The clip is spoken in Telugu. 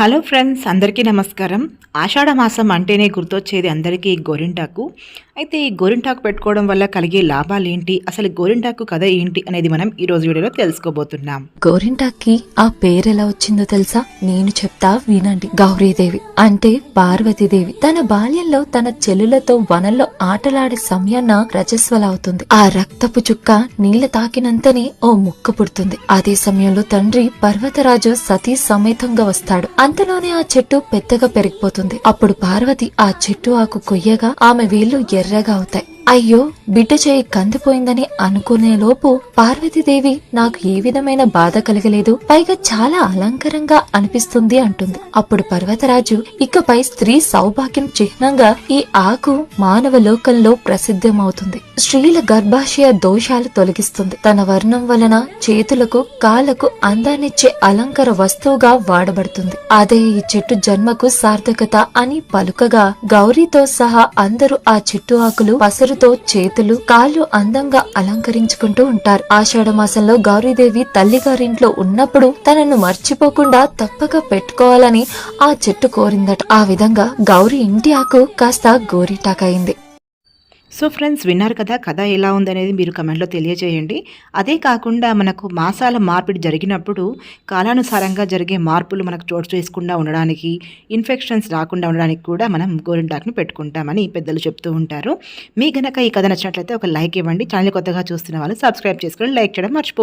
హలో ఫ్రెండ్స్ అందరికీ నమస్కారం. ఆషాఢ మాసం అంటేనే గుర్తొచ్చేది అందరికీ గోరింటాకు. అయితే ఈ గోరింటాకు పెట్టుకోవడం వల్ల కలిగే లాభాలు ఏంటి అసలు గోరింటాకు కథ ఏంటి అనేది మనం ఈ రోజు వీడియోలో తెలుసుకోబోతున్నాం. గోరింటాకి ఆ పేరు ఎలా వచ్చిందో తెలుసా? నేను చెప్తా వినండి. గౌరీదేవి అంటే పార్వతీదేవి. తన బాల్యంలో తన చెల్లులతో వనంలో ఆటలాడే సమయాన రజస్వలవుతుంది. ఆ రక్తపు చుక్క నీళ్ళ తాకినంతనే ఓ ముక్క పుడుతుంది. అదే సమయంలో తండ్రి పర్వతరాజు సతీ సమేతంగా వస్తాడు. అంతలోనే ఆ చెట్టు పెద్దగా పెరిగిపోతుంది. అప్పుడు పార్వతి ఆ చెట్టు ఆకు కొయ్యగా ఆమె వేళ్ళు ఎర్రగా అవుతాయి. అయ్యో బిడ్డ చేయి కందిపోయిందని అనుకునే లోపు పార్వతీదేవి నాకు ఏ విధమైన బాధ కలగలేదు. పైగా చాలా అలంకరంగా అనిపిస్తుంది అంటుంది. అప్పుడు పర్వతరాజు ఇకపై స్త్రీ సౌభాగ్యం చిహ్నంగా ఈ ఆకు మానవ లోకంలో ప్రసిద్ధమవుతుంది. స్త్రీల గర్భాశయ దోషాలు తొలగిస్తుంది. తన వర్ణం వలన చేతులకు కాళ్ళకు అందాన్నిచ్చే అలంకార వస్తువుగా వాడబడుతుంది. అదే ఈ చెట్టు జన్మకు సార్థకత అని పలుకగా గౌరీతో సహా అందరూ ఆ చెట్టు ఆకులు పూలతో చేతులు కాళ్ళు అందంగా అలంకరించుకుంటూ ఉంటారు. ఆషాఢ మాసంలో గౌరీదేవి తల్లిగారింట్లో ఉన్నప్పుడు తనను మర్చిపోకుండా తప్పక పెట్టుకోవాలని ఆ చెట్టు కోరిందట. ఆ విధంగా గౌరీ ఇంటి ఆకు కాస్త గోరిటాకయింది సో ఫ్రెండ్స్ విన్నారు కదా కథ ఎలా ఉందనేది మీరు కమెంట్లో తెలియజేయండి. అదే కాకుండా మనకు మాసాల మార్పిడి జరిగినప్పుడు కాలానుసారంగా జరిగే మార్పులు మనకు చోటు చేసుకుండా ఉండడానికి ఇన్ఫెక్షన్స్ రాకుండా ఉండడానికి కూడా మనం గోరింటాకును పెట్టుకుంటామని పెద్దలు చెప్తూ ఉంటారు. మీ గనక ఈ కథ నచ్చినట్లయితే ఒక లైక్ ఇవ్వండి. ఛానల్ కొత్తగా చూస్తున్న వాళ్ళు సబ్స్క్రైబ్ చేసుకొని లైక్ చేయడం మర్చిపో